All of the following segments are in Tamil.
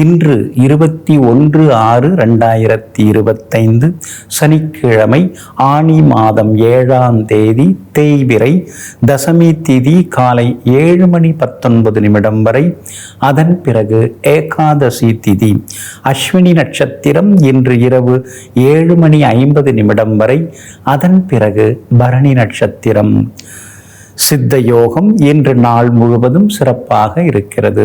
இன்று இருபத்தி ஒன்று ஆறு ரெண்டாயிரத்தி இருபத்தைந்து சனிக்கிழமை ஆனி மாதம் ஏழாம் தேதி தேய்பிறை தசமி திதி காலை ஏழு மணி பத்தொன்பது நிமிடம் வரை. அதன் பிறகு ஏகாதசி திதி. அஸ்வினி நட்சத்திரம் இன்று இரவு ஏழு மணி ஐம்பது நிமிடம் வரை. அதன் பிறகு பரணி நட்சத்திரம். சித்த யோகம் இன்று நாள் முழுவதும் சிறப்பாக இருக்கிறது.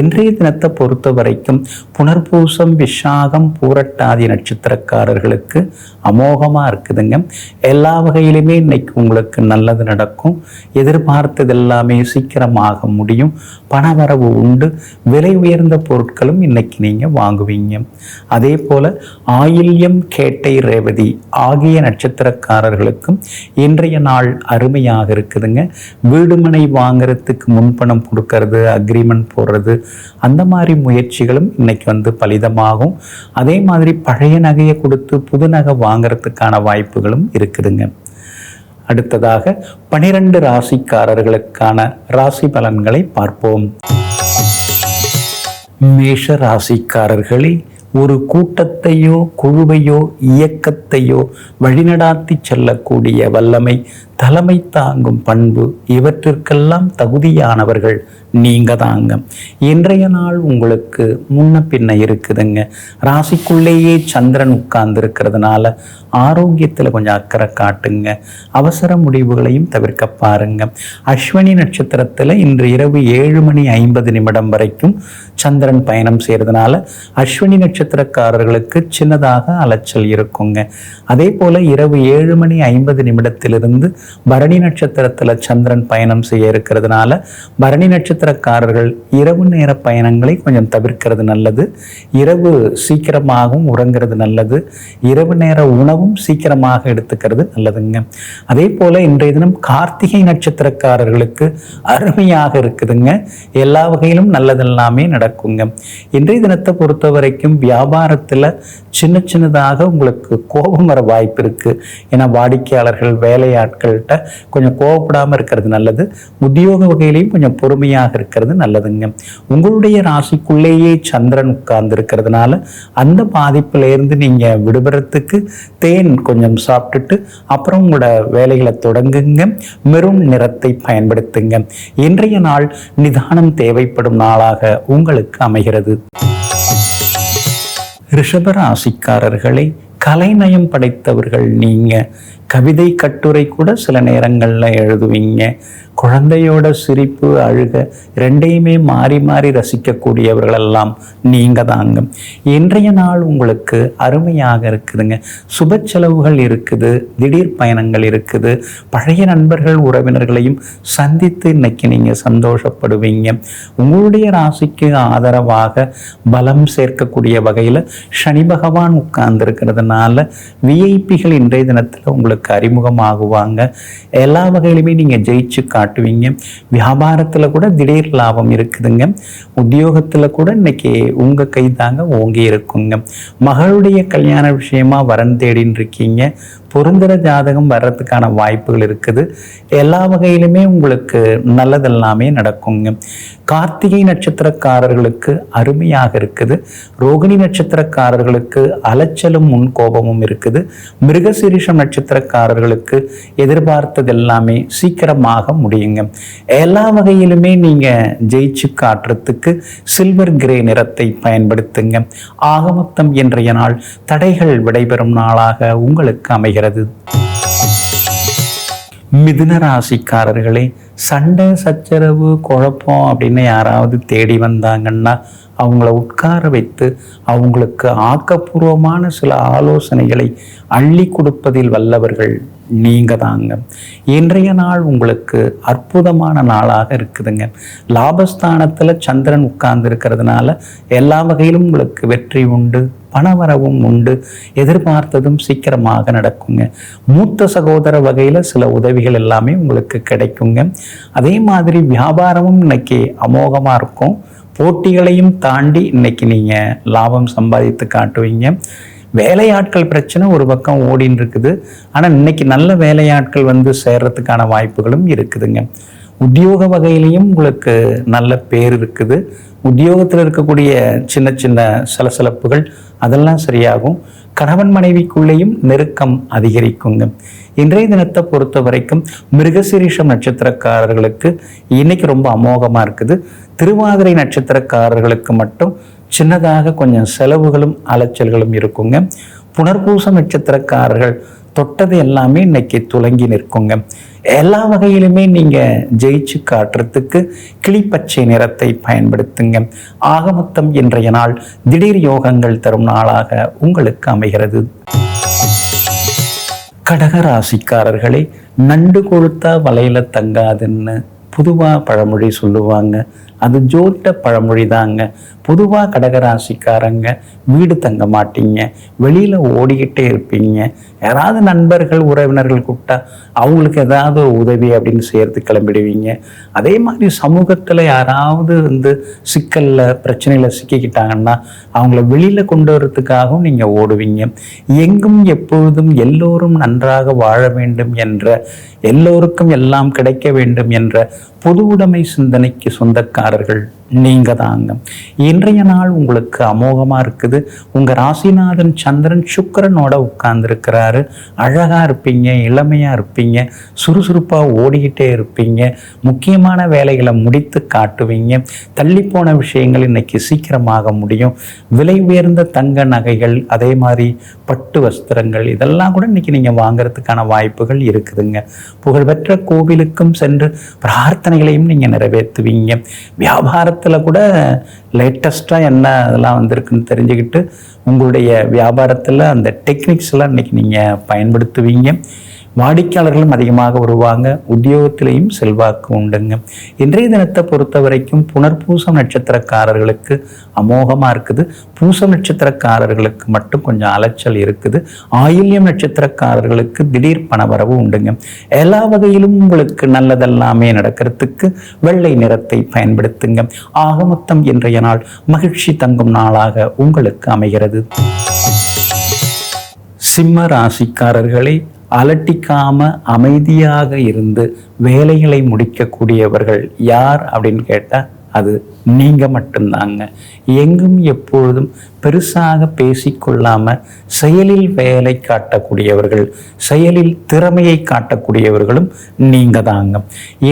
இன்றைய தினத்தை பொறுத்த வரைக்கும் புனர்பூசம் விஷாகம் பூரட்டாதி நட்சத்திரக்காரர்களுக்கு அமோகமாக இருக்குதுங்க. எல்லா வகையிலுமே இன்னைக்கு உங்களுக்கு நல்லது நடக்கும். எதிர்பார்த்தது எல்லாமே சீக்கிரமாக முடியும். பணவரவு உண்டு. விலை உயர்ந்த பொருட்களும் இன்னைக்கு நீங்கள் வாங்குவீங்க. அதே போல் ஆயில்யம் கேட்டை ரேவதி ஆகிய நட்சத்திரக்காரர்களுக்கும் இன்றைய நாள் அருமையாக இருக்குதுங்க. வீடுமனை வாங்குறதுக்கு முன்பணம் கொடுக்கறது அக்ரிமெண்ட் போடுறது அந்த மாதிரி முயற்சிகளும் இன்னைக்கு வந்து பலிதமாகும். அதே மாதிரி பழைய நகையை கொடுத்து புது நகை வாங்குறதுக்கான வாய்ப்புகளும் இருக்குதுங்க. அடுத்ததாக பனிரெண்டு ராசிக்காரர்களுக்கான ராசி பலன்களை பார்ப்போம். மேஷ ராசிக்காரர்களே ஒரு கூட்டத்தையோ குழுவையோ இயக்கத்தையோ வழிநடாத்தி செல்லக்கூடிய வல்லமை தலைமை தாங்கும் பண்பு இவற்றிற்கெல்லாம் தகுதியானவர்கள் நீங்க தாங்க இன்றைய நாள் உங்களுக்கு முன்ன பின்ன இருக்குதுங்க. ராசிக்குள்ளேயே சந்திரன் உட்கார்ந்து இருக்கிறதுனால ஆரோக்கியத்தில் கொஞ்சம் அக்கறை காட்டுங்க. அவசர முடிவுகளையும் தவிர்க்க பாருங்க. அஸ்வினி நட்சத்திரத்தில் இன்று இரவு ஏழு மணி ஐம்பது நிமிடம் வரைக்கும் சந்திரன் பயணம் செய்கிறதுனால அஸ்வினி நட்சத்திரக்காரர்களுக்கு சின்னதாக அலைச்சல் இருக்குங்க. அதே போல இரவு ஏழு மணி ஐம்பது நிமிடத்திலிருந்து பரணி நட்சத்திரத்தில் சந்திரன் பயணம் செய்ய இருக்கிறதுனால பரணி நட்சத்திரக்காரர்கள் இரவு நேர பயணங்களை கொஞ்சம் தவிர்க்கிறது நல்லது. இரவு சீக்கிரமாகவும் உறங்குறது நல்லது. இரவு நேர உணவும் சீக்கிரமாக எடுத்துக்கிறது நல்லதுங்க. அதே போல இன்றைய தினம் கார்த்திகை நட்சத்திரக்காரர்களுக்கு அருமையாக இருக்குதுங்க. எல்லா வகையிலும் நல்லதெல்லாமே நடக்குங்க இன்றைய தினத்தை பொறுத்த வரைக்கும் வியாபாரத்தில் சின்ன சின்னதாக உங்களுக்கு கோபம் வர வாய்ப்பு இருக்குது ஏன்னா வாடிக்கையாளர்கள் வேலையாட்கள்கிட்ட கொஞ்சம் கோவப்படாமல் இருக்கிறது நல்லது. உத்தியோக வகையிலையும் கொஞ்சம் பொறுமையாக இருக்கிறது நல்லதுங்க. உங்களுடைய ராசிக்குள்ளேயே சந்திரன் உட்கார்ந்து இருக்கிறதுனால அந்த பாதிப்பிலேருந்து நீங்கள் விடுபடுறதுக்கு தேன் கொஞ்சம் சாப்பிட்டுட்டு அப்புறம் உங்களோட வேலைகளை தொடங்குங்க. மெரும் நிறத்தை பயன்படுத்துங்க. இன்றைய நாள் நிதானம் தேவைப்படும் நாளாக உங்களுக்கு அமைகிறது. ரிஷபராசிக்காரர்களை கலைநயம் படைத்தவர்கள் நீங்க. கவிதை கட்டுரை கூட சில நேரங்களில் எழுதுவீங்க. குழந்தையோட சிரிப்பு அழுக ரெண்டையுமே மாறி மாறி ரசிக்கக்கூடியவர்களெல்லாம் நீங்கள் தாங்க இன்றைய நாள் உங்களுக்கு அருமையாக இருக்குதுங்க. சுப செலவுகள் இருக்குது திடீர் பயணங்கள் இருக்குது. பழைய நண்பர்கள் உறவினர்களையும் சந்தித்து இன்னைக்கு நீங்கள் சந்தோஷப்படுவீங்க. உங்களுடைய ராசிக்கு ஆதரவாக பலம் சேர்க்கக்கூடிய வகையில் சனி பகவான் உட்கார்ந்துருக்கிறதுனால விஐபிகள் இன்றைய தினத்தில் உங்களுக்கு அறிமுகமாகுவாங்க. எல்லா வகையிலுமே நீங்கள் ஜெயிச்சு காட்டுவீங்க. வியாபாரத்தில் கூட திடீர் லாபம் இருக்குதுங்க. உத்தியோகத்தில் கூட இன்னைக்கு உங்கள் கை தாங்க ஓங்கி இருக்குங்க. மகளுடைய கல்யாண விஷயமா வரன் தேடின்னு இருக்கீங்க பொருந்துகிற ஜாதகம் வர்றதுக்கான வாய்ப்புகள் இருக்குது. எல்லா வகையிலுமே உங்களுக்கு நல்லதெல்லாமே நடக்குங்க. கார்த்திகை நட்சத்திரக்காரர்களுக்கு அருமையாக இருக்குது. ரோகிணி நட்சத்திரக்காரர்களுக்கு அலைச்சலும் முன்கோபமும் இருக்குது. மிருகசிரிஷம் நட்சத்திரக்காரர்களுக்கு எதிர்பார்த்தது எல்லாமே சீக்கிரமாக முடியுங்க. எல்லா வகையிலுமே நீங்கள் ஜெயிச்சு காட்டுறதுக்கு சில்வர் கிரே நிறத்தை பயன்படுத்துங்க. ஆகமொத்தம் இன்றைய நாள் தடைகள் விடைபெறும் நாளாக உங்களுக்கு அமைகிறது. மிதுன ராசிக்காரர்களே சண்டை சச்சரவு குழப்பம் அப்படின்னு யாராவது தேடி வந்தாங்கன்னா அவங்கள உட்கார வைத்து அவங்களுக்கு ஆக்கப்பூர்வமான சில ஆலோசனைகளை அள்ளி கொடுப்பதில் வல்லவர்கள் நீங்க தாங்க. இன்றைய நாள் உங்களுக்கு அற்புதமான நாளாக இருக்குதுங்க. லாபஸ்தானத்தில் சந்திரன் உட்கார்ந்து இருக்கிறதுனால எல்லா வகையிலும் உங்களுக்கு வெற்றி உண்டு. பணவரவும் உண்டு. எதிர்பார்த்ததும் சீக்கிரமாக நடக்குங்க. மூத்த சகோதர வகையில் சில உதவிகள் எல்லாமே உங்களுக்கு கிடைக்குங்க. அதே மாதிரி வியாபாரமும் இன்னைக்கு அமோகமாக இருக்கும். போட்டிகளையும் தாண்டி இன்னைக்கு நீங்கள் லாபம் சம்பாதித்து காட்டுவீங்க. வேலையாட்கள் பிரச்சனை ஒரு பக்கம் ஓடின்னு இருக்குது. ஆனால் இன்னைக்கு நல்ல வேலையாட்கள் வந்து சேர்றதுக்கான வாய்ப்புகளும் இருக்குதுங்க. உத்தியோக வகையிலையும் உங்களுக்கு நல்ல பேர் இருக்குது. உத்தியோகத்தில் இருக்கக்கூடிய சின்ன சின்ன சலசலப்புகள் அதெல்லாம் சரியாகும். கணவன் மனைவிக்குள்ளேயும் நெருக்கம் அதிகரிக்குங்க. இன்றைய தினத்தை பொறுத்த வரைக்கும் மிருகசிரீஷம் நட்சத்திரக்காரர்களுக்கு இன்னைக்கு ரொம்ப அமோகமாக இருக்குது. திருவாதிரை நட்சத்திரக்காரர்களுக்கு மட்டும் சின்னதாக கொஞ்சம் செலவுகளும் அலைச்சல்களும் இருக்குங்க. புனர்பூசம் நட்சத்திரக்காரர்கள் தொட்டது எல்லாமே இன்னைக்கு துலங்கி நிற்குங்க. எல்லா வகையிலுமே நீங்க ஜெயிச்சு காட்டுறதுக்கு கிளிப்பச்சை நிறத்தை பயன்படுத்துங்க. ஆகமொத்தம் இன்றைய நாள் திடீர் யோகங்கள் தரும் நாளாக உங்களுக்கு அமைகிறது. கடகராசிக்காரர்களே நண்டு கொடுத்தா வலையில தங்காதுன்னு பொதுவாக பழமொழி சொல்லுவாங்க. அது ஜோட்ட பழமொழி தாங்க பொதுவாக கடகராசிக்காரங்க வீடு தங்க மாட்டீங்க. வெளியில் ஓடிக்கிட்டே இருப்பீங்க. யாராவது நண்பர்கள் உறவினர்கள் கூப்பிட்டா அவங்களுக்கு ஏதாவது உதவி அப்படின்னு சேர்த்து கிளம்பிடுவீங்க. அதே மாதிரி சமூகத்தில் யாராவது வந்து சிக்கலில் பிரச்சனையில் சிக்கிக்கிட்டாங்கன்னா அவங்கள வெளியில் கொண்டு வரத்துக்காகவும் நீங்கள் ஓடுவீங்க. எங்கும் எப்பொழுதும் எல்லோரும் நன்றாக வாழ வேண்டும் என்ற எல்லோருக்கும் எல்லாம் கிடைக்க வேண்டும் என்ற பொது உடைமை சிந்தனைக்கு சொந்தக்காரர்கள் நீங்கள் தாங்க இன்றைய நாள் உங்களுக்கு அமோகமாக இருக்குது. உங்கள் ராசிநாதன் சந்திரன் சுக்கரனோட உட்கார்ந்துருக்கிறாரு. அழகாக இருப்பீங்க இளமையாக இருப்பீங்க சுறுசுறுப்பாக ஓடிக்கிட்டே இருப்பீங்க. முக்கியமான வேலைகளை முடித்து காட்டுவீங்க. தள்ளி போன விஷயங்கள் இன்னைக்கு சீக்கிரமாக முடியும். விலை உயர்ந்த தங்க நகைகள் அதே மாதிரி பட்டு வஸ்திரங்கள் இதெல்லாம் கூட இன்னைக்கு நீங்கள் வாங்குறதுக்கான வாய்ப்புகள் இருக்குதுங்க. புகழ்பெற்ற கோவிலுக்கும் சென்று பிரார்த்தனைகளையும் நீங்கள் நிறைவேற்றுவீங்க. வியாபாரத்தில் கூட லேட்டஸ்ட்டாக என்ன அதெல்லாம் வந்திருக்குன்னு தெரிஞ்சுக்கிட்டு உங்களுடைய வியாபாரத்தில் அந்த டெக்னிக்ஸ் எல்லாம் இன்னைக்கு நீங்கள் பயன்படுத்துவீங்க. வாடிக்கையாளர்களும் அதிகமாக வருவாங்க உத்தியோகத்திலையும் செல்வாக்கு உண்டுங்க. இன்றைய தினத்தை பொறுத்த வரைக்கும் புனர்பூசம் நட்சத்திரக்காரர்களுக்கு அமோகமாக இருக்குது. பூசம் நட்சத்திரக்காரர்களுக்கு மட்டும் கொஞ்சம் அலைச்சல் இருக்குது. ஆயில்யம் நட்சத்திரக்காரர்களுக்கு திடீர் பணவரவு உண்டுங்க. எல்லா வகையிலும் உங்களுக்கு நல்லதெல்லாமே நடக்கிறதுக்கு வெள்ளை நிறத்தை பயன்படுத்துங்க. ஆக மொத்தம் இன்றைய நாள் மகிழ்ச்சி தங்கும் நாளாக உங்களுக்கு அமைகிறது. சிம்ம ராசிக்காரர்களை அலட்டிக்காம அமைதியாக இருந்து வேலைகளை முடிக்கக்கூடியவர்கள் யார் அப்படின்னு கேட்டால் அது நீங்க மட்டும்தாங்க. எங்கும் எப்பொழுதும் பெருசாக பேசிக்கொள்ளாம செயலில் வேலை காட்டக்கூடியவர்கள் செயலில் திறமையை காட்டக்கூடியவர்களும் நீங்க தாங்க.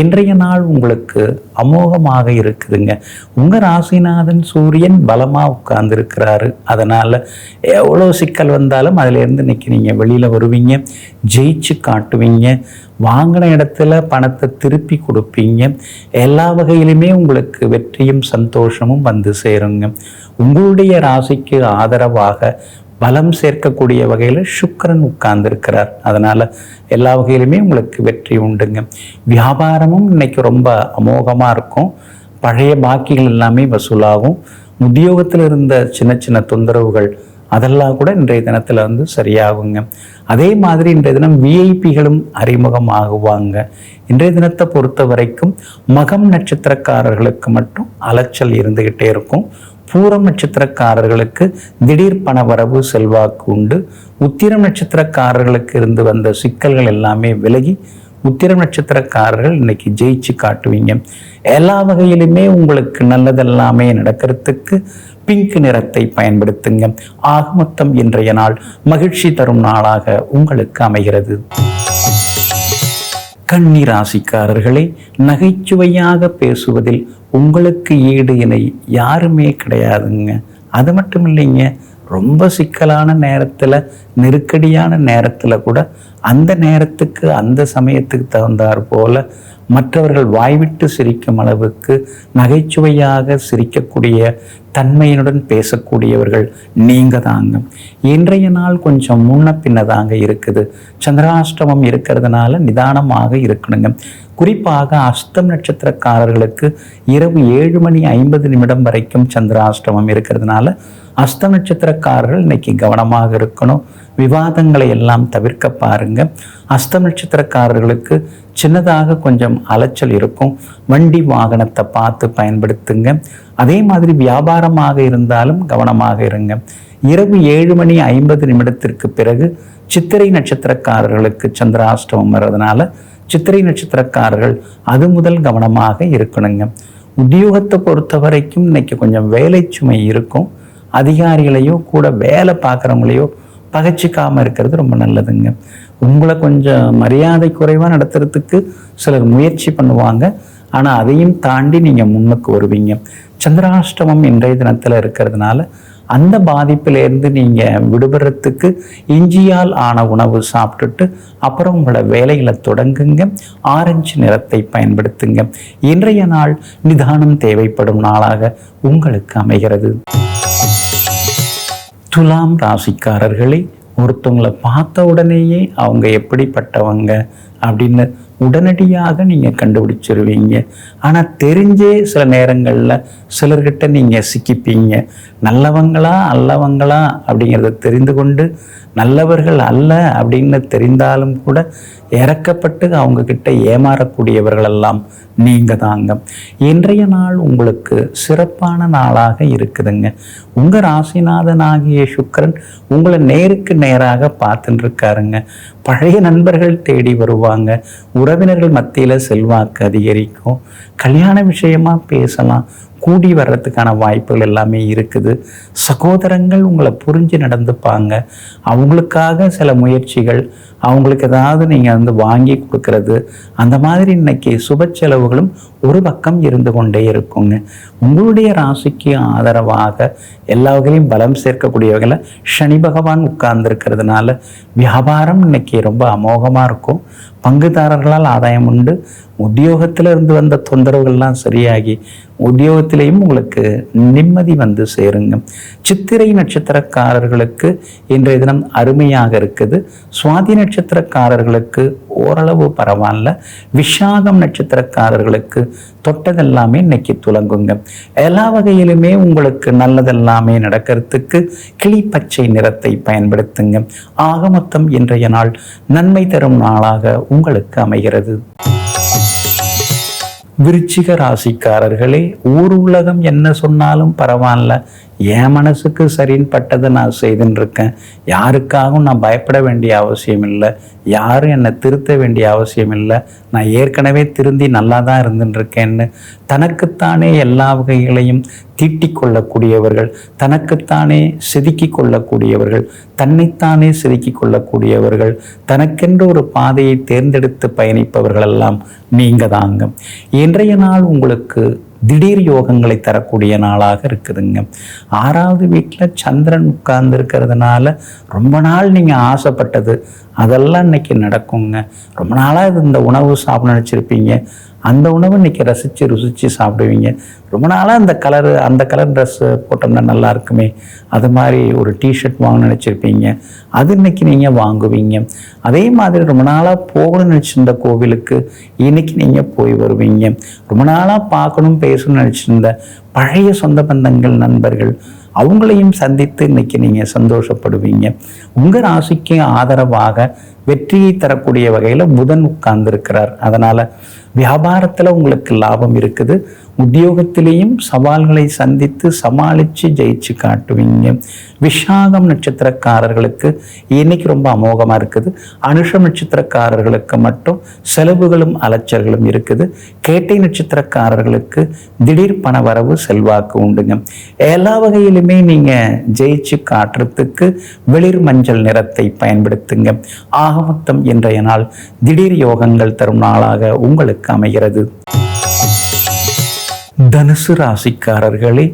இன்றைய நாள் உங்களுக்கு அமோகமாக இருக்குதுங்க. உங்க ராசிநாதன் சூரியன் பலமா உட்கார்ந்து இருக்கிறாரு அதனால எவ்வளோ சிக்கல் வந்தாலும் அதுல இருந்து இன்னைக்கு நீங்க வெளியில வருவீங்க ஜெயிச்சு காட்டுவீங்க வாங்கின இடத்துல பணத்தை திருப்பி கொடுப்பீங்க. எல்லா வகையிலுமே உங்களுக்கு வெற்றியும் சந்தோஷமும் வந்து சேருங்க. உங்களுடைய ராசிக்கு ஆதரவாக பலம் சேர்க்கக்கூடிய வகையில் சுக்கரன் உட்கார்ந்துருக்கிறார். அதனால் எல்லா வகையிலுமே உங்களுக்கு வெற்றி உண்டுங்க. வியாபாரமும் இன்னைக்கு ரொம்ப அமோகமாக இருக்கும். பழைய பாக்கிகள் எல்லாமே வசூலாகும். உத்தியோகத்தில் இருந்த சின்ன சின்ன தொந்தரவுகள் அதெல்லாம் கூட இன்றைய தினத்தில் வந்து சரியாகுங்க. அதே மாதிரி இன்றைய தினம் விஐபிகளும் அறிமுகம் ஆகுவாங்க இன்றைய தினத்தை பொறுத்த வரைக்கும் மகம் நட்சத்திரக்காரர்களுக்கு மட்டும் அலைச்சல் இருந்துகிட்டே இருக்கும். பூரம் நட்சத்திரக்காரர்களுக்கு திடீர் பணவரவு செல்வாக்கு உண்டு. உத்திரம் நட்சத்திரக்காரர்களுக்கு இருந்து வந்த சிக்கல்கள் எல்லாமே விலகி உத்திரம் நட்சத்திரக்காரர்கள் இன்னைக்கு ஜெயிச்சு காட்டுவீங்க. எல்லா வகையிலுமே உங்களுக்கு நல்லதெல்லாமே நடக்கிறதுக்கு பிங்க் நிறத்தை பயன்படுத்துங்க. ஆக மொத்தம் இன்றைய நாள் மகிழ்ச்சி தரும் நாளாக உங்களுக்கு அமைகிறது. கன்னி ராசிக்காரர்களை நகைச்சுவையாக பேசுவதில் உங்களுக்கு ஈடு இணை யாருமே கிடையாதுங்க. அது மட்டும் இல்லைங்க ரொம்ப சிக்கலான நேரத்தில் நெருக்கடியான நேரத்தில் கூட அந்த நேரத்துக்கு அந்த சமயத்துக்கு தகுந்தாற் போல மற்றவர்கள் வாய்விட்டு சிரிக்கும் அளவுக்கு நகைச்சுவையாக சிரிக்கக்கூடிய தன்மையினுடன் பேசக்கூடியவர்கள் நீங்க தாங்க. இன்றைய நாள் கொஞ்சம் முன்ன பின்னதாங்க இருக்குது. சந்திராஷ்டமம் இருக்கிறதுனால நிதானமாக இருக்கணுங்க. குறிப்பாக அஸ்தம் நட்சத்திரக்காரர்களுக்கு இரவு ஏழு மணி ஐம்பது நிமிடம் வரைக்கும் சந்திராஷ்டமம் இருக்கிறதுனால அஸ்த நட்சத்திரக்காரர்கள் இன்னைக்கு கவனமாக இருக்கணும். விவாதங்களை எல்லாம் தவிர்க்க பாருங்க. அஸ்த நட்சத்திரக்காரர்களுக்கு சின்னதாக கொஞ்சம் அலைச்சல் இருக்கும். வண்டி வாகனத்தை பார்த்து பயன்படுத்துங்க. அதே மாதிரி வியாபாரமாக இருந்தாலும் கவனமாக இருங்க. இரவு ஏழு மணி ஐம்பது நிமிடத்திற்கு பிறகு சித்திரை நட்சத்திரக்காரர்களுக்கு சந்திராஷ்டமம் வர்றதுனால சித்திரை நட்சத்திரக்காரர்கள் அது முதல் கவனமாக இருக்கணுங்க. உத்தியோகத்தை பொறுத்த வரைக்கும் இன்னைக்கு கொஞ்சம் வேலை சுமை இருக்கும். அதிகாரிகளையோ கூட வேலை பார்க்குறவங்களையோ பகைச்சிக்காமல் இருக்கிறது ரொம்ப நல்லதுங்க. உங்களை கொஞ்சம் மரியாதை குறைவாக நடத்துறதுக்கு சிலர் முயற்சி பண்ணுவாங்க. ஆனால் அதையும் தாண்டி நீங்கள் முன்னுக்கு வருவீங்க. சந்திராஷ்டமம் இன்றைய தினத்தில் இருக்கிறதுனால அந்த பாதிப்பிலேருந்து நீங்கள் விடுபடுறதுக்கு இஞ்சியால் ஆன உணவு சாப்பிட்டுட்டு அப்புறம் உங்களோட வேலைகளை தொடங்குங்க. ஆரஞ்சு நிறத்தை பயன்படுத்துங்க. இன்றைய நாள் நிதானம் தேவைப்படும் நாளாக உங்களுக்கு அமைகிறது. துலாம் ராசிக்காரர்களே ஒருத்தவங்களை பார்த்த உடனேயே அவங்க எப்படிப்பட்டவங்க அப்படின்னு உடனடியாக நீங்கள் கண்டுபிடிச்சிருவீங்க. ஆனால் தெரிஞ்சே சில நேரங்களில் சிலர்கிட்ட நீங்கள் சிக்கிப்பீங்க. நல்லவங்களா அல்லவங்களா அப்படிங்கிறத தெரிந்து கொண்டு நல்லவர்கள் அல்ல அப்படின்னு தெரிந்தாலும் கூட இறக்கப்பட்டு அவங்க கிட்ட ஏமாறக்கூடியவர்களெல்லாம் நீங்க தாங்க இன்றைய நாள் உங்களுக்கு சிறப்பான நாளாக இருக்குதுங்க. உங்க ராசிநாதன் ஆகிய சுக்கரன் உங்களை நேருக்கு நேராக பார்த்துட்டு இருக்காருங்க. பழைய நண்பர்கள் தேடி வருவாங்க. உறவினர்கள் மத்தியில் செல்வாக்கு அதிகரிக்கும். கல்யாண விஷயமா பேசலாம். கூடி வர்றதுக்கான வாய்ப்புகள் எல்லாமே இருக்குது. சகோதரங்கள் உங்களை புரிஞ்சு நடந்துப்பாங்க. அவங்களுக்காக சில முயற்சிகள் அவங்களுக்கு ஏதாவது நீங்கள் வந்து வாங்கி கொடுக்கறது அந்த மாதிரி இன்னைக்கு சுப செலவுகளும் ஒரு பக்கம் இருந்து கொண்டே இருக்குங்க. உங்களுடைய ராசிக்கு ஆதரவாக எல்லா வகையிலையும் பலம் சேர்க்கக்கூடிய வகையில் சனி பகவான் உட்கார்ந்துருக்கிறதுனால வியாபாரம் இன்னைக்கு ரொம்ப அமோகமாக இருக்கும். பங்குதாரர்களால் ஆதாயம் உண்டு. உத்தியோகத்திலிருந்து வந்த தொந்தரவுகள்லாம் சரியாகி உத்தியோகத்திலையும் உங்களுக்கு நிம்மதி வந்து சேருங்க. சித்திரை நட்சத்திரக்காரர்களுக்கு இன்றைய தினம் அருமையாக இருக்குது. சுவாதி நட்சத்திரக்காரர்களுக்கு ஓரளவு பரவாயில்ல. விஷாகம் நட்சத்திரக்காரர்களுக்கு தொட்டதெல்லாமே இன்னைக்கு துலங்குங்க. எல்லா வகையிலுமே உங்களுக்கு நல்லதெல்லாமே நடக்கிறதுக்கு கிளிப்பச்சை நிறத்தை பயன்படுத்துங்க. ஆக மொத்தம் இன்றைய நாள் நன்மை தரும் நாளாக உங்களுக்கு அமைகிறது. விருச்சிக ராசிக்காரர்களே ஊர் உலகம் என்ன சொன்னாலும் பரவாயில்ல. என் மனசுக்கு சரின்னு பட்டதை நான் செய்துன்னு இருக்கேன் யாருக்காகவும் நான் பயப்பட வேண்டிய அவசியம் இல்லை. யாரும் என்னை திருத்த வேண்டிய அவசியம் இல்லை. நான் ஏற்கனவே திருந்தி நல்லா தான் இருந்துட்டு இருக்கேன்னு தனக்குத்தானே எல்லா வகைகளையும் தீட்டி கொள்ளக்கூடியவர்கள் தனக்குத்தானே செதுக்கி கொள்ளக்கூடியவர்கள் தன்னைத்தானே செதுக்கி கொள்ளக்கூடியவர்கள் தனக்கென்று ஒரு பாதையை தேர்ந்தெடுத்து பயணிப்பவர்கள் எல்லாம் நீங்க தாங்க இன்றைய நாள் உங்களுக்கு திடீர் யோகங்களை தரக்கூடிய நாளாக இருக்குதுங்க. ஆறாவது வீட்டில் சந்திரன் உட்கார்ந்து இருக்கிறதுனால ரொம்ப நாள் நீங்கள் ஆசைப்பட்டது அதெல்லாம் இன்னைக்கு நடக்குங்க. ரொம்ப நாளாக இந்த உணவு சாப்பிட நினச்சிருப்பீங்க. அந்த உணவை இன்னைக்கு ரசித்து ருசித்து சாப்பிடுவீங்க. ரொம்ப நாளாக அந்த கலரு அந்த கலர் ட்ரெஸ்ஸு போட்டோம்னா நல்லா இருக்குமே. அது மாதிரி ஒரு டிஷர்ட் வாங்க நினச்சிருப்பீங்க. அது இன்னைக்கு நீங்கள் வாங்குவீங்க. அதே மாதிரி ரொம்ப நாளாக போகணும்னு நினச்சிருந்த கோவிலுக்கு இன்னைக்கு நீங்கள் போய் வருவீங்க. ரொம்ப நாளாக பார்க்கணும் பேசணும்னு நினச்சிருந்த பழைய சொந்த பந்தங்கள் நண்பர்கள் அவங்களையும் சந்தித்து இன்னைக்கு நீங்கள் சந்தோஷப்படுவீங்க. உங்கள் ராசிக்கு ஆதரவாக வெற்றியை தரக்கூடிய வகையில் புதன் உட்கார்ந்துருக்கிறார். அதனால் வியாபாரத்தில் உங்களுக்கு லாபம் இருக்குது. உத்தியோகத்திலேயும் சவால்களை சந்தித்து சமாளித்து ஜெயிச்சு காட்டுவீங்க. விஷாகம் நட்சத்திரக்காரர்களுக்கு இன்னைக்கு ரொம்ப அமோகமாக இருக்குது. அனுஷம் நட்சத்திரக்காரர்களுக்கு மட்டும் செலவுகளும் அலைச்சல்களும் இருக்குது. கேட்டை நட்சத்திரக்காரர்களுக்கு திடீர் பண வரவு செல்வாக்கு உண்டுங்க. எல்லா வகையிலுமே நீங்கள் ஜெயிச்சு காட்டுறதுக்கு வெளிர் மஞ்சள் நிறத்தை பயன்படுத்துங்க. ஆக மொத்தம் இன்றைய நாள் திடீர் யோகங்கள் தரும் நாளாக உங்களுக்கு அமைகிறது தனுசு ராசிக்காரர்களே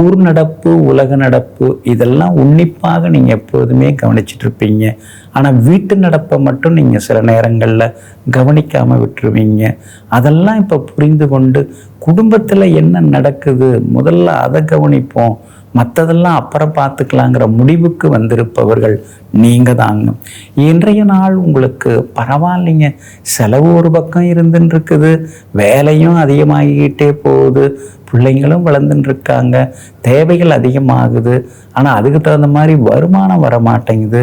ஊர் நடப்பு உலக நடப்பு இதெல்லாம் உன்னிப்பாக நீங்கள் எப்போதுமே கவனிச்சிட்டு இருப்பீங்க ஆனால் வீட்டு நடப்பை மட்டும் நீங்கள் சில நேரங்களில் கவனிக்காமல் விட்டுருவீங்க. அதெல்லாம் இப்போ புரிந்து கொண்டு குடும்பத்தில் என்ன நடக்குது? முதல்ல அதை கவனிப்போம். மற்றதெல்லாம் அப்புறம் பார்த்துக்கலாங்கிற முடிவுக்கு வந்திருப்பவர்கள் நீங்கள் தாங்க இன்றைய நாள் உங்களுக்கு பரவாயில்லைங்க. செலவு ஒரு பக்கம் இருந்துன்னு இருக்குது வேலையும் அதிகமாகிக்கிட்டே போகுது. பிள்ளைங்களும் வளர்ந்துட்டுருக்காங்க தேவைகள் அதிகமாகுது. ஆனால் அதுக்கு தகுந்த மாதிரி வருமானம் வர மாட்டேங்குது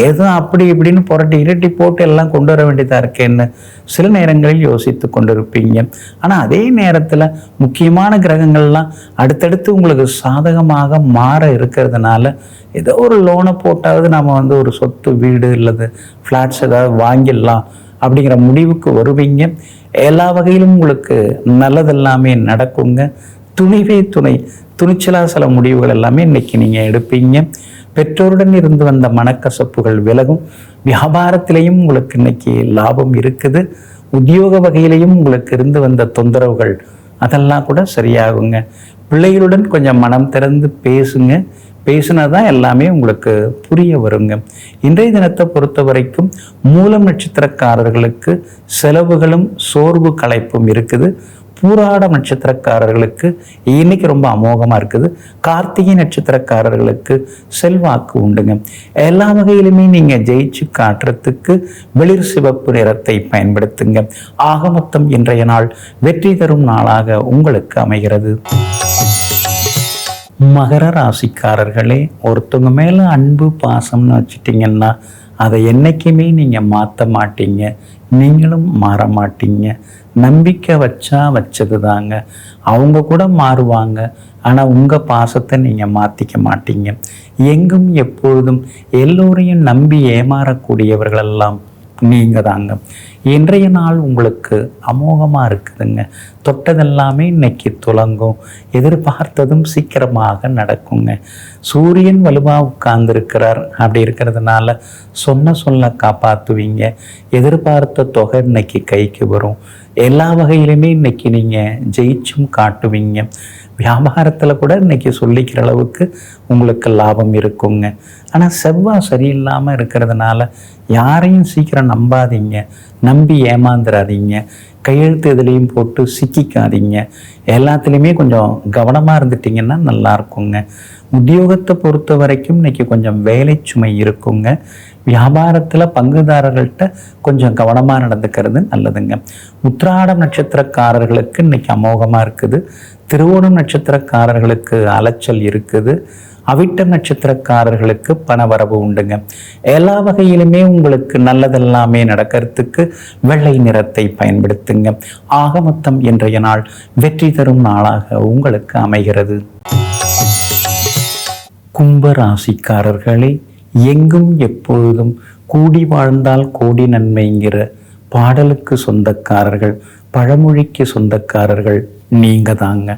ஏதோ அப்படி இப்படின்னு புரட்டி இரட்டி போட்டு எல்லாம் கொண்டு வர வேண்டியதாக இருக்கேன்னு சில நேரங்களில் யோசித்து கொண்டிருப்பீங்க. ஆனால் அதே நேரத்தில் முக்கியமான கிரகங்கள்லாம் அடுத்தடுத்து உங்களுக்கு சாதகமாக மாற இருக்கிறதுனால ஏதோ ஒரு லோனை போட்டாவது நம்ம வந்து ஒரு சொத்து வீடு இல்லது ஃப்ளாட்ஸ் ஏதாவது வாங்கிடலாம். அப்படிங்கிற முடிவுக்கு வருவீங்க. எல்லா வகையிலும் உங்களுக்கு நல்லதெல்லாமே நடக்குங்க. துணிவே துணை. துணிச்சலாக சில முடிவுகள் எல்லாமே இன்னைக்கு நீங்கள் எடுப்பீங்க. பெற்றோருடன் இருந்து வந்த மனக்கசப்புகள் விலகும். வியாபாரத்திலையும் உங்களுக்கு இன்னைக்கு லாபம் இருக்குது. உத்தியோக வகையிலையும் உங்களுக்கு இருந்து வந்த தொந்தரவுகள் அதெல்லாம் கூட சரியாகுங்க. பிள்ளைகளுடன் கொஞ்சம் மனம் திறந்து பேசுங்க. பேசினா தான் எல்லாமே உங்களுக்கு புரிய வருங்க. இன்றைய தினத்தை பொறுத்த வரைக்கும் மூலம் நட்சத்திரக்காரர்களுக்கு செலவுகளும் சோர்வு களைப்பும் இருக்குது. பூராட நட்சத்திரக்காரர்களுக்கு இன்னைக்கு ரொம்ப அமோகமாக இருக்குது. கார்த்திகை நட்சத்திரக்காரர்களுக்கு செல்வாக்கு உண்டுங்க. எல்லா வகையிலுமே நீங்கள் ஜெயிச்சு காட்டுறதுக்கு வெளிர் சிவப்பு நிறத்தை பயன்படுத்துங்க. ஆக மொத்தம் இன்றைய நாள் வெற்றி தரும் நாளாக உங்களுக்கு அமைகிறது. மகர ராசிக்காரர்களே ஒருத்தவங்க மேலே அன்பு பாசம்னு வச்சுட்டிங்கன்னா அதை என்றைக்குமே நீங்கள் மாற்ற மாட்டீங்க. நீங்களும் மாற மாட்டீங்க. நம்பிக்கை வச்சா வச்சது தாங்க. அவங்க கூட மாறுவாங்க. ஆனால் உங்கள் பாசத்தை நீங்கள் மாற்றிக்க மாட்டீங்க. எங்கும் எப்பொழுதும் எல்லோரையும் நம்பி ஏமாறக்கூடியவர்களெல்லாம் நீங்கள் தாங்க. இன்றைய நாள் உங்களுக்கு அமோகமாக இருக்குதுங்க. தொட்டதெல்லாமே இன்னைக்கு துலங்கும். எதிர்பார்த்ததும் சீக்கிரமாக நடக்குங்க. சூரியன் வலுவாக உட்கார்ந்துருக்கிறார். அப்படி இருக்கிறதுனால சொன்ன சொல்ல காப்பாற்றுவீங்க எதிர்பார்த்த தொகை இன்னைக்கு கைக்கு வரும். எல்லா வகையிலுமே இன்னைக்கு நீங்கள் ஜெயிச்சும் காட்டுவீங்க. வியாபாரத்தில் கூட இன்னைக்கு சொல்லிக்கிற அளவுக்கு உங்களுக்கு லாபம் இருக்குங்க. ஆனால் செவ்வாய் சரியில்லாமல் இருக்கிறதுனால யாரையும் சீக்கிரம் நம்பாதீங்க. நம்பி ஏமாந்துடாதீங்க கையெழுத்து எதுலேயும் போட்டு சிக்கிக்காதீங்க. எல்லாத்துலேயுமே கொஞ்சம் கவனமாக இருந்துட்டிங்கன்னா நல்லாயிருக்குங்க உத்தியோகத்தை பொறுத்த வரைக்கும் இன்னைக்கு கொஞ்சம் வேலை சுமை இருக்குங்க. வியாபாரத்தில் பங்குதாரர்கள்ட்ட கொஞ்சம் கவனமாக நடந்துக்கிறது நல்லதுங்க. உத்ராடம் நட்சத்திரக்காரர்களுக்கு இன்னைக்கு அமோகமாக இருக்குது. திருவோணம் நட்சத்திரக்காரர்களுக்கு அலைச்சல் இருக்குது. அவிட்டம் நட்சத்திரக்காரர்களுக்கு பணவரவு உண்டுங்க. எல்லா வகையிலுமே உங்களுக்கு நல்லதெல்லாமே நடக்கிறதுக்கு வெள்ளை நிறத்தை பயன்படுத்துங்க. ஆக மொத்தம் இன்றைய நாள் வெற்றி தரும் நாளாக உங்களுக்கு அமைகிறது. கும்ப ராசிக்காரர்களே எங்கும் எப்பொழுதும் கூடி வாழ்ந்தால் கோடி நன்மைங்கிற பாடலுக்கு சொந்தக்காரர்கள் பழமொழிக்கு சொந்தக்காரர்கள் நீங்கள் தாங்க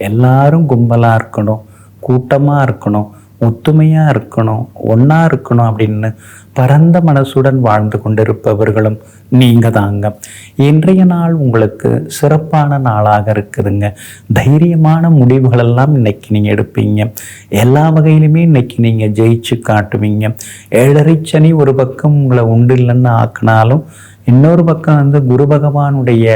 எல்லாரும் கும்பலாக இருக்கணும் கூட்டமாக இருக்கணும் ஒத்துமையாக இருக்கணும் ஒன்றா இருக்கணும் அப்படின்னு பரந்த மனசுடன் வாழ்ந்து கொண்டிருப்பவர்களும் நீங்கள் தாங்க. இன்றைய நாள் உங்களுக்கு சிறப்பான நாளாக இருக்குதுங்க. தைரியமான முடிவுகளெல்லாம் இன்னைக்கு நீங்கள் எடுப்பீங்க. எல்லா வகையிலுமே இன்னைக்கு நீங்கள் ஜெயிச்சு காட்டுவீங்க. ஏழரை சனி ஒரு பக்கம் உங்களை உண்டு இல்லைன்னு ஆக்கினாலும் இன்னொரு பக்கம் வந்து குரு பகவானுடைய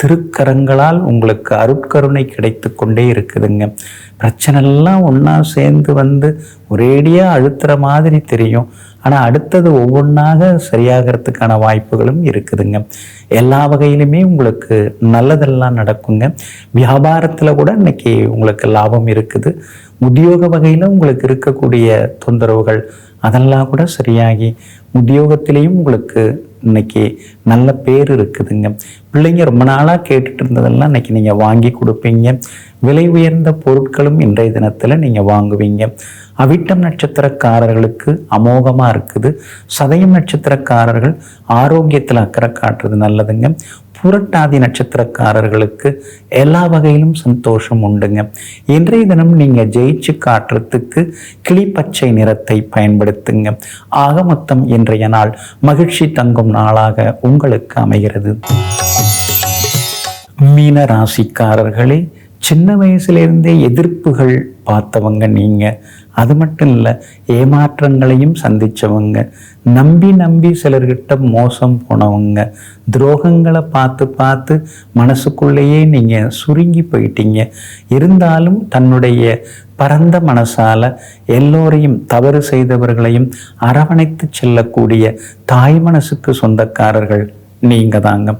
திருக்கரங்களால் உங்களுக்கு அருட்கருணை கிடைத்து கொண்டே இருக்குதுங்க. பிரச்சனைலாம் ஒன்றா சேர்ந்து வந்து ஒரேடியாக அழுத்துற மாதிரி தெரியும். ஆனால் அடுத்தது ஒவ்வொன்றாக சரியாகிறதுக்கான வாய்ப்புகளும் இருக்குதுங்க. எல்லா வகையிலுமே உங்களுக்கு நல்லதெல்லாம் நடக்குங்க. வியாபாரத்தில் கூட இன்னைக்கு உங்களுக்கு லாபம் இருக்குது. உத்தியோக வகையில் உங்களுக்கு இருக்கக்கூடிய தொந்தரவுகள் அதெல்லாம் கூட சரியாகி உத்தியோகத்திலையும் உங்களுக்கு இன்னைக்கு நல்ல பேர் இருக்குதுங்க. பிள்ளைங்க ரொம்ப நாளாக கேட்டுட்டு இருந்ததெல்லாம் இன்னைக்கு நீங்கள் வாங்கி கொடுப்பீங்க. விலை உயர்ந்த பொருட்களும் இன்றைய தினத்தில் நீங்கள் வாங்குவீங்க. அவிட்டம் நட்சத்திரக்காரர்களுக்கு அமோகமாக இருக்குது. சதயம் நட்சத்திரக்காரர்கள் ஆரோக்கியத்தில் அக்கறை காட்டுறது நல்லதுங்க. புரட்டாதி நட்சத்திரக்காரர்களுக்கு எல்லா வகையிலும் சந்தோஷம் உண்டுங்க. இன்றைய தினம் நீங்கள் ஜெயிச்சு காட்டுறதுக்கு கிளிப்பச்சை நிறத்தை பயன்படுத்துங்க. ஆக மொத்தம் இன்றைய நாள் மகிழ்ச்சி தங்கும் நாளாக உங்களுக்கு அமைகிறது. மீன ராசிக்காரர்களே சின்ன வயசுலேருந்தே எதிர்ப்புகள் பார்த்தவங்க நீங்கள் அது மட்டும் இல்லை ஏமாற்றங்களையும் சந்தித்தவங்க நம்பி நம்பி சிலர்கிட்ட மோசம் போனவங்க துரோகங்களை பார்த்து பார்த்து மனசுக்குள்ளேயே நீங்கள் சுருங்கி போயிட்டீங்க. இருந்தாலும் தன்னுடைய பரந்த மனசால எல்லோரையும் தவறு செய்தவர்களையும் அரவணைத்து செல்லக்கூடிய தாய் மனசுக்கு சொந்தக்காரர்கள் நீங்க தாங்க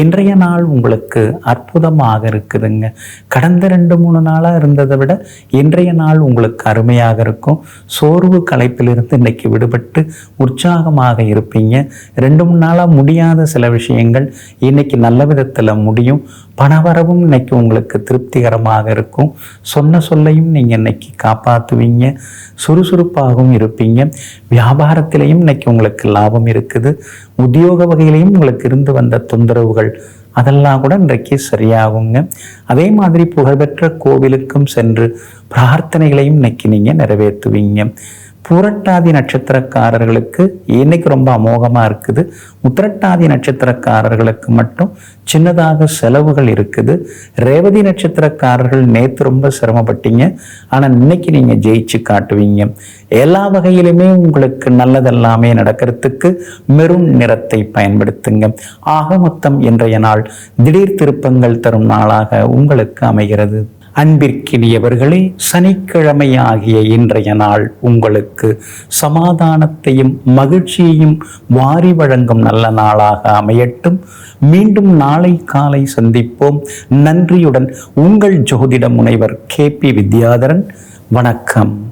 இன்றைய நாள் உங்களுக்கு அற்புதமாக இருக்குதுங்க. கடந்த ரெண்டு மூணு நாளாக இருந்ததை விட இன்றைய நாள் உங்களுக்கு அருமையாக இருக்கும். சோர்வு களைப்பிலிருந்து இன்னைக்கு விடுபட்டு உற்சாகமாக இருப்பீங்க. ரெண்டு மூணு நாளாக முடியாத சில விஷயங்கள் இன்னைக்கு நல்ல விதத்தில் முடியும். பணவரவும் இன்னைக்கு உங்களுக்கு திருப்திகரமாக இருக்கும். சொன்ன சொல்லையும் நீங்கள் இன்னைக்கு காப்பாற்றுவீங்க சுறுசுறுப்பாகவும் இருப்பீங்க. வியாபாரத்திலையும் இன்னைக்கு உங்களுக்கு லாபம் இருக்குது. உத்தியோக வகையிலையும் உங்களுக்கு இருந்து வந்த தொந்தரவுகள் அதெல்லாம் கூட இன்றைக்கு சரியாகுங்க. அதே மாதிரி புகழ்பெற்ற கோவிலுக்கும் சென்று பிரார்த்தனைகளையும் இன்னைக்கு நீங்கள் நிறைவேற்றுவீங்க. புரட்டாதி நட்சத்திரக்காரர்களுக்கு இன்னைக்கு ரொம்ப அமோகமாக இருக்குது உத்திரட்டாதி நட்சத்திரக்காரர்களுக்கு மட்டும் சின்னதாக செலவுகள் இருக்குது. ரேவதி நட்சத்திரக்காரர்கள் நேற்று ரொம்ப சிரமப்பட்டீங்க. ஆனால் இன்னைக்கு நீங்கள் ஜெயிச்சு காட்டுவீங்க. எல்லா வகையிலுமே உங்களுக்கு நல்லதெல்லாமே நடக்கிறதுக்கு மெரூன் நிறத்தை பயன்படுத்துங்க. ஆக மொத்தம் இன்றைய நாள் திடீர் திருப்பங்கள் தரும் நாளாக உங்களுக்கு அமைகிறது. அன்பிற்கினியவர்களே சனிக்கிழமை ஆகிய இன்றைய நாள் உங்களுக்கு சமாதானத்தையும் மகிழ்ச்சியையும் வாரி வழங்கும் நல்ல நாளாக அமையட்டும். மீண்டும் நாளை காலை சந்திப்போம். நன்றியுடன் உங்கள் ஜோதிட முனைவர் கே பி வித்யாதரன். வணக்கம்.